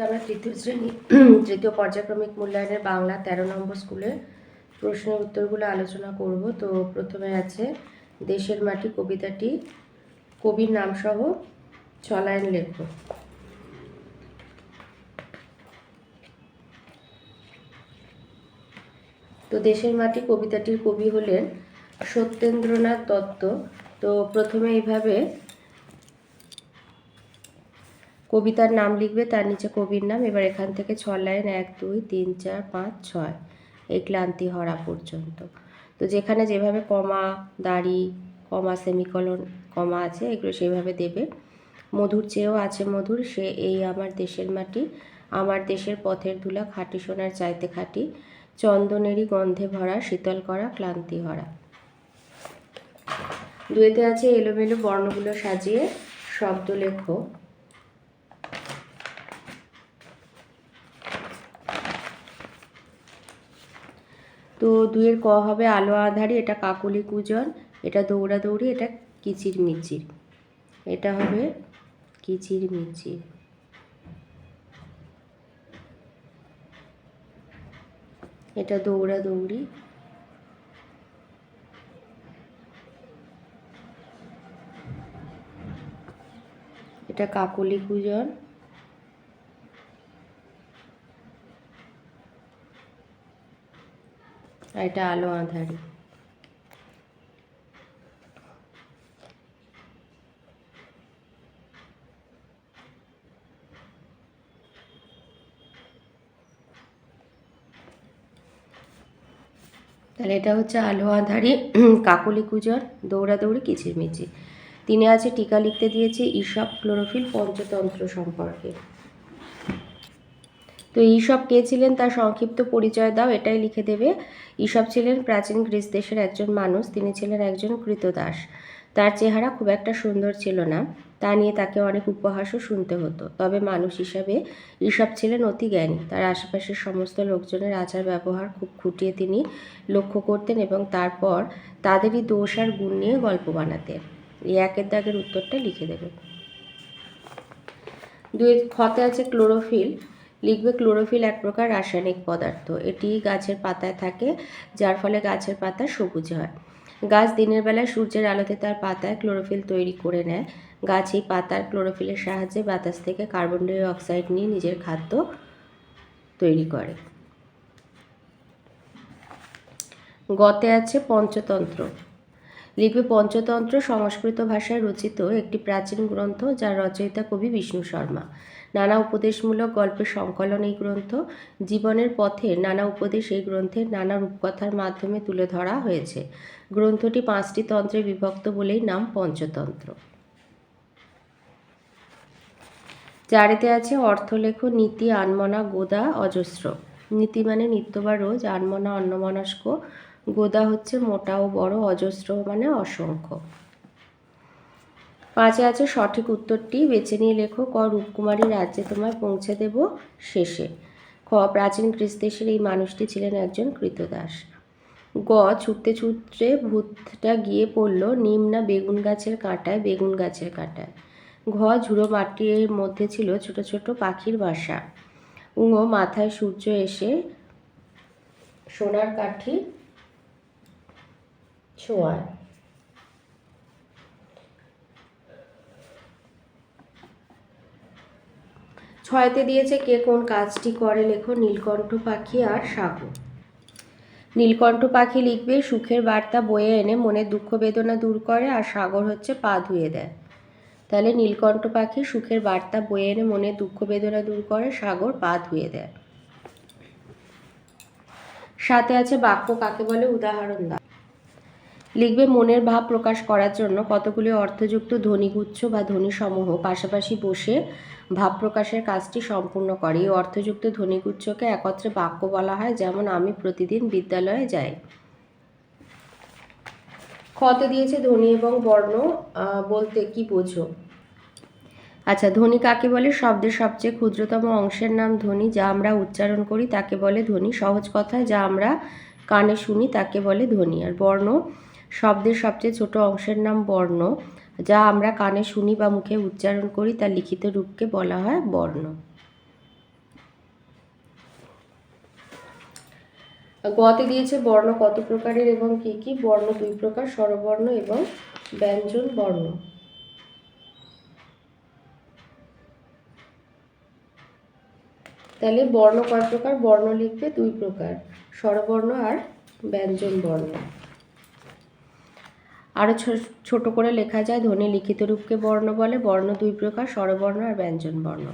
আমরা তৃতীয় শ্রেণি, তৃতীয় পর্যায়ক্রমিক মূল্যায়নের বাংলা তেরো নম্বর স্কুলের প্রশ্নের উত্তরগুলো আলোচনা করব। তো প্রথমে আছে দেশের মাটি কবিতাটি, কবির নামসহ ছলায়ন লেখো। তো দেশের মাটি কবিতাটির কবি হলেন সত্যেন্দ্রনাথ দত্ত। তো প্রথমে এইভাবে কবিতার নাম লিখবে, তার নিচে কবির নাম, এবার এখান থেকে ছ লাইন, এক, দুই, তিন, চার, পাঁচ, ছয়, এই ক্লান্তি হরা পর্যন্ত। তো যেখানে যেভাবে কমা, দাড়ি, কমা, সেমিকলন, কমা আছে, এগুলো সেইভাবে দেবে। মধুর চেয়েও আছে মধুর, সে এই আমার দেশের মাটি, আমার দেশের পথের ধুলা, খাঁটি সোনার চাইতে খাঁটি, চন্দনেরই গন্ধে ভরা, শীতল করা, ক্লান্তি ভরা দুয়েতে আছে এলোমেলো বর্ণগুলো সাজিয়ে শব্দ লেখো তো দুয়ের ক হবে আলো আধারি, এটা কাকলি কুজন, এটা দৌড়াদৌড়ি এটা কিচির মিচির। এটা হবে কিচির মিচির। এটা দৌড়াদৌড়ি এটা কাকলি কুজন। এটা আলো আঁধারি। তাহলে এটা হচ্ছে আলো আঁধারি কাকলি কুজর, দৌড়াদৌড়ি, কিচিরমিচির। তিনি আছে টিকা লিখতে দিয়েছে ঈশপ ক্লোরোফিল পঞ্চতন্ত্র সম্পর্কে। তো ঈশব কে ছিলেন তার সংক্ষিপ্ত পরিচয় দাও, এটাই লিখে দেবে। ঈশব ছিলেন প্রাচীন গ্রিস দেশের একজন মানুষ, তিনি ছিলেন একজন কৃতদাস। তার চেহারা খুব একটা সুন্দর ছিল না, তা নিয়ে তাকে অনেক উপহাসও শুনতে হতো। তবে মানুষ হিসাবে ঈশব ছিলেন অতি জ্ঞানী। তার আশেপাশের সমস্ত লোকজনের আচার ব্যবহার খুব খুঁটিয়ে তিনি লক্ষ্য করতেন এবং তারপর তাদেরই দোষ আর গুণ নিয়ে গল্প বানাতেন। এই একের দাগের উত্তরটা লিখে দেবে। দুই খতে আছে ক্লোরোফিল। লিখবে ক্লোরোফিল এক প্রকার রাসায়নিক পদার্থ। এটি গাছের পাতায় থাকে, যার ফলে গাছের পাতা সবুজ হয়। গাছ দিনের বেলায় সূর্যের আলোতে তার পাতায় ক্লোরোফিল তৈরি করে নেয়। গাছ এই পাতার ক্লোরোফিলের সাহায্যে বাতাস থেকে কার্বন ডাই অক্সাইড নিয়ে নিজের খাদ্য তৈরি করে। গতে আছে পঞ্চতন্ত্র। লিখবে পঞ্চতন্ত্র সংস্কৃত ভাষায় রচিত একটি প্রাচীন গ্রন্থ যার রচয়িতা কবি বিষ্ণু শর্মা। নানা উপদেশমূলক গল্পের সংকলন এই গ্রন্থ, জীবনের পথে নানা উপদেশ এই গ্রন্থের নানা রূপকথার মাধ্যমে তুলে ধরা হয়েছে। গ্রন্থটি পাঁচটি তন্ত্রে বিভক্ত বলেই নাম পঞ্চতন্ত্র। চারিতে আছে অর্থলেখ, নীতি, আনমনা, গোদা, অজস্র। নীতি মানে নিত্য বা রোজ, আনমনা, অন্নমনস্ক গোদা হচ্ছে মোটা ও বড়, অজস্র মানে অসংখ্য। পাঁচে আছে সঠিক উত্তরটি। বেছে নিয়ে লেখো, ক রূপকুমারী রাজ্যে তোমায় পৌঁছে দেব শেষে। খ, প্রাচীন গ্রিস দেশের এই মানুষটি ছিলেন একজন কৃতদাস। গ, ছুটতে ছুটতে ভূতটা গিয়ে পড়ল নিম না বেগুন গাছের কাঁটায়, বেগুন গাছের কাঁটায়। ঘ, ঝুড়ো মাটির মধ্যে ছিল ছোট ছোট পাখির বাসা। উঙো মাথায় সূর্য এসে সোনার কাঠি ছোঁয়ায় ছয়তে দিয়েছে কে কোন কাজটি করে লেখো নীলকণ্ঠ পাখি আর সাগর। নীলকণ্ঠ পাখি লিখবে, সুখের বার্তা বয়ে এনে মনের দুঃখ বেদনা দূর করে আর সাগর হচ্ছে পা ধুয়ে দেয়। তাহলে নীলকণ্ঠ পাখি সুখের বার্তা বয়ে এনে মনের দুঃখ বেদনা দূর করে, সাগর পা ধুয়ে দেয়। সাথে আছে বাক্য কাকে বলে? উদাহরণ দাও। লিখবে মনের ভাব প্রকাশ করার জন্য কতগুলি অর্থযুক্ত ধ্বনিগুচ্ছ বা ধ্বনিসমূহ, পাশাপাশি বসে ভাব প্রকাশের কাজটি সম্পূর্ণ করে। এই অর্থযুক্ত ধ্বনিগুচ্ছকে একত্রে বাক্য বলা হয়, যেমন, আমি প্রতিদিন বিদ্যালয়ে যাই। খতে দিয়েছে ধ্বনি এবং বর্ণ বলতে কি বোঝো? আচ্ছা ধ্বনি কাকে বলে? শব্দের সবচেয়ে ক্ষুদ্রতম অংশের নাম ধ্বনি, যা আমরা উচ্চারণ করি, তাকে বলে ধ্বনি। সহজ কথায়, যা আমরা কানে শুনি, তাকে বলে ধ্বনি। আর বর্ণ শব্দের সবচেয়ে ছোট অংশের নাম বর্ণ, যা আমরা কানে শুনি বা মুখে উচ্চারণ করি, তার লিখিত রূপকে বলা হয় বর্ণ। গতে দিয়েছে বর্ণ কত প্রকারের এবং কি কি? বর্ণ দুই প্রকার, স্বরবর্ণ এবং ব্যঞ্জন বর্ণ। তাহলে বর্ণ কয় প্রকার? বর্ণ লিখবে দুই প্রকার, স্বরবর্ণ আর ব্যঞ্জন বর্ণ। আরও ছোট করে লেখা যায়, ধ্বনি লিখিত রূপকে বর্ণ বলে, বর্ণ দুই প্রকার, স্বরবর্ণ আর ব্যঞ্জন বর্ণ।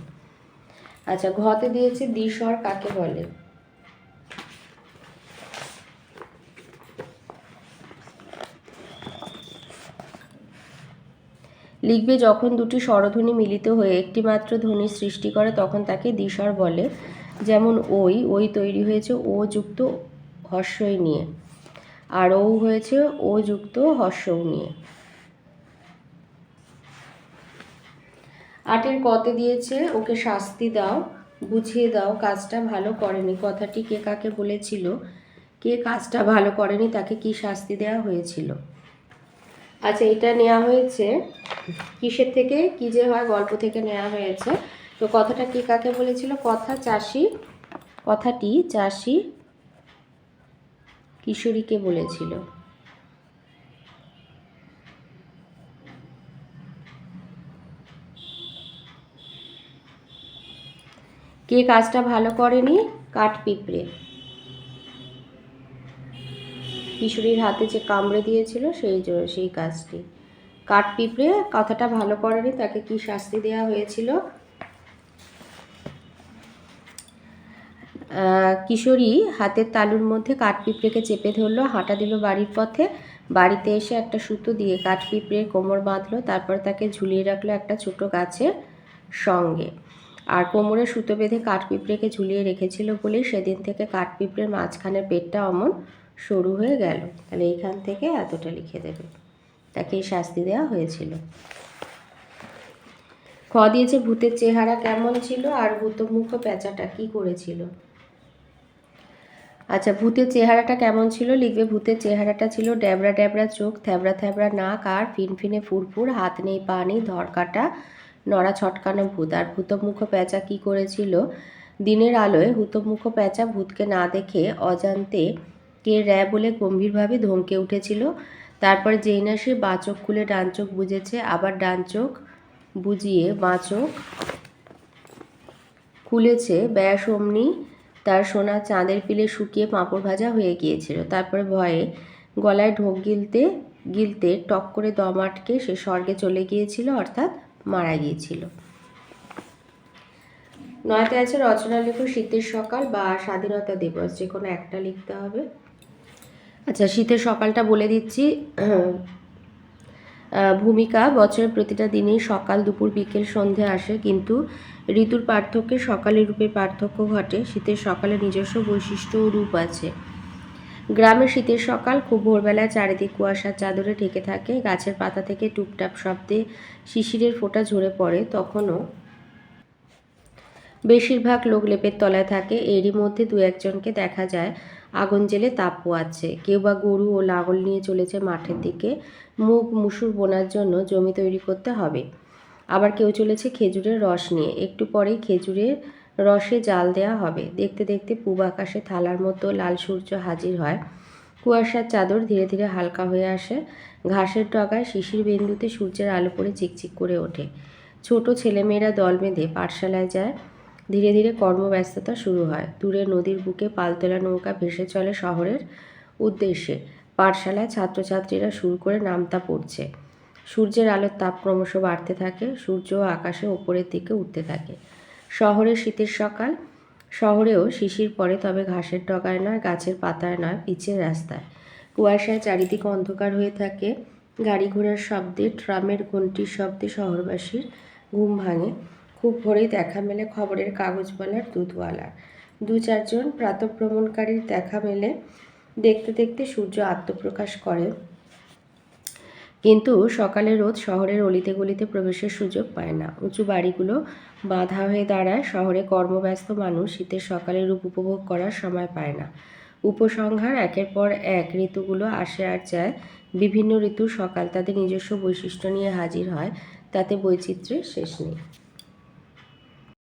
আচ্ছা ঘতে দিয়েছে দ্বিস্বর কাকে বলে? লিখবে, যখন দুটি স্বরধ্বনি মিলিত হয়ে একটি মাত্র ধ্বনি সৃষ্টি করে, তখন তাকে দ্বিস্বর বলে। যেমন ওই ওই তৈরি হয়েছে, ও যুক্ত হর্ষই নিয়ে। আর ও হয়েছে, ও যুক্ত হর্ষও নিয়ে। আটের কতে দিয়েছে, ওকে শাস্তি দাও, বুঝিয়ে দাও, কাজটা ভালো করেনি। কথাটি কে কাকে বলেছিল, কে কাজটা ভালো করেনি, তাকে কি শাস্তি দেওয়া হয়েছিল? আচ্ছা এটা নেওয়া হয়েছে কিসের থেকে? কি যে হয়, গল্প থেকে নেওয়া হয়েছে। তো কথাটা কে কাকে বলেছিল? কথা চাষি, কথাটি চাষি কিশোরীকে বলেছিল। কে কাজটা ভালো করেনি? কাঠ পিঁপড়ে কিশোরীর হাতে যে কামড়ে দিয়েছিল সেই সেই কাজটি। কাঠ পিঁপড়ে কথাটা ভালো করেনি, তাকে কি শাস্তি দেওয়া হয়েছিল? কিশোরী হাতের তালুর মধ্যে কাঠপিঁপড়েকে চেপে ধরলো, হাঁটা দিল বাড়ির পথে। বাড়িতে এসে একটা সুতো দিয়ে কাঠ পিঁপড়ের কোমর বাঁধলো, তারপর তাকে ঝুলিয়ে রাখল একটা ছোট গাছের সঙ্গে। আর কোমরে সুতো বেঁধে কাঠপিঁপড়েকে ঝুলিয়ে রেখেছিল বলেই সেদিন থেকে কাঠ পিঁপড়ের মাঝখানের পেটটা অমন সরু হয়ে গেল। তাহলে এইখান থেকে এতটা লিখে দেবে। তাকে শাস্তি দেওয়া হয়েছিল। খ দিয়েছে, ভূতের চেহারা কেমন ছিল? আর ভূতমুখ প্যাঁচাটা কি করেছিল? আচ্ছা ভূতের চেহারাটা কেমন ছিল? লিখবে, ভূতের চেহারাটা ছিল ড্যাবড়া ড্যাবড়া চোখ, থ্যাবড়া থ্যাবড়া নাক আর ফিনফিনে ফুরফুর, হাত নেই, পা নেই, ধরকাটা, নড়া ছটকানো ভূত। আর ভূতমুখ প্যাঁচা কি করেছিল? দিনের আলোয় হুতমুখ প্যাঁচা ভূতকে না দেখে অজান্তে কে র্যা বলে গম্ভীরভাবে ধমকে উঠেছিল। তারপর যেই না সে বাঁচক খুলে ডান চোখ বুঝেছে আবার ডান চোখ বুঝিয়ে বাঁচক খুলেছে, ব্যাস, অমনি তার সোনা চাঁদের পিলে শুকিয়ে পাঁপড় ভাজা হয়ে গিয়েছিল। তারপরে ভয়ে গলায় ঢোক গিলতে গিলতে টক করে দম আটকে সে স্বর্গে চলে গিয়েছিল, অর্থাৎ মারা গিয়েছিল। নয়তে আছে রচনা লেখো শীতের সকাল বা স্বাধীনতা দিবস, যে কোনো একটা লিখতে হবে। আচ্ছা শীতের সকালটা বলে দিচ্ছি। ভূমিকা বছরের প্রতিটা দিনেই সকাল, দুপুর, বিকেল, সন্ধে আসে। কিন্তু ঋতুর পার্থক্যে সকালের রূপে পার্থক্য ঘটে। শীতের সকালে নিজস্ব বৈশিষ্ট্য রূপ আছে। গ্রামের শীতের সকাল, খুব ভোরবেলায় চারিদিক কুয়াশার চাদরে ঢেকে থাকে। গাছের পাতা থেকে টুপটাপ শব্দে শিশিরের ফোঁটা ঝরে পড়ে। তখনও বেশিরভাগ লোক লেপের তলায় থাকে। এরই মধ্যে দু একজনকে দেখা যায় আগুন জেলে তাপ পোয়াচ্ছে। কেউ বা গরু ও লাঙল নিয়ে চলেছে মাঠের দিকে। মুগ, মুসুর বোনার জন্য জমি তৈরি করতে হবে। আবার কেউ চলেছে খেজুরের রস নিয়ে। একটু পরেই খেজুরের রসে জাল দেয়া হবে। দেখতে দেখতে পূব আকাশে থালার মতো লাল সূর্য হাজির হয়। কুয়াশার চাদর ধীরে ধীরে হালকা হয়ে আসে। ঘাসের ডগায় শিশির বিন্দুতে সূর্যের আলো পড়ে চিকচিক করে ওঠে। ছোট ছেলেমেয়েরা দল বেঁধে পাঠশালায় যায়। ধীরে ধীরে কর্মব্যস্ততা শুরু হয়। দূরে নদীর বুকে পালতোলা নৌকা ভেসে চলে শহরের উদ্দেশ্যে। পাঠশালায় ছাত্রছাত্রীরা শুরু করে নামতা পড়ছে। সূর্যের আলোর তাপ ক্রমশ বাড়তে থাকে, সূর্য আকাশে ওপরের দিকে উঠতে থাকে। শহরে শীতের সকাল, শহরেও শিশির পড়ে তবে ঘাসের ডগায় নয়, গাছের পাতায় নয়, পিচের রাস্তায়। কুয়াশায় চারিদিকে অন্ধকার হয়ে থাকে। গাড়ি ঘোড়ার শব্দে, ট্রামের ঘন্টির শব্দে শহরবাসীর ঘুম ভাঙে। খুব ভোরেই দেখা মেলে খবরের কাগজ কাগজওয়ালার দুধওয়ালার দু চারজন প্রাতভ্রমণকারীর দেখা মেলে, দেখতে দেখতে সূর্য আত্মপ্রকাশ করে। কিন্তু সকালে রোদ শহরের অলিতে গলিতে প্রবেশের সুযোগ পায় না। উঁচু বাড়িগুলো বাধা হয়ে দাঁড়ায়, শহরে কর্মব্যস্ত মানুষ শীতের সকালে রূপ উপভোগ করার সময় পায় না। উপসংহার একের পর এক ঋতুগুলো আসে আর যায়। বিভিন্ন ঋতুর সকাল তাদের নিজস্ব বৈশিষ্ট্য নিয়ে হাজির হয়, তাতে বৈচিত্র্যের শেষ নেই।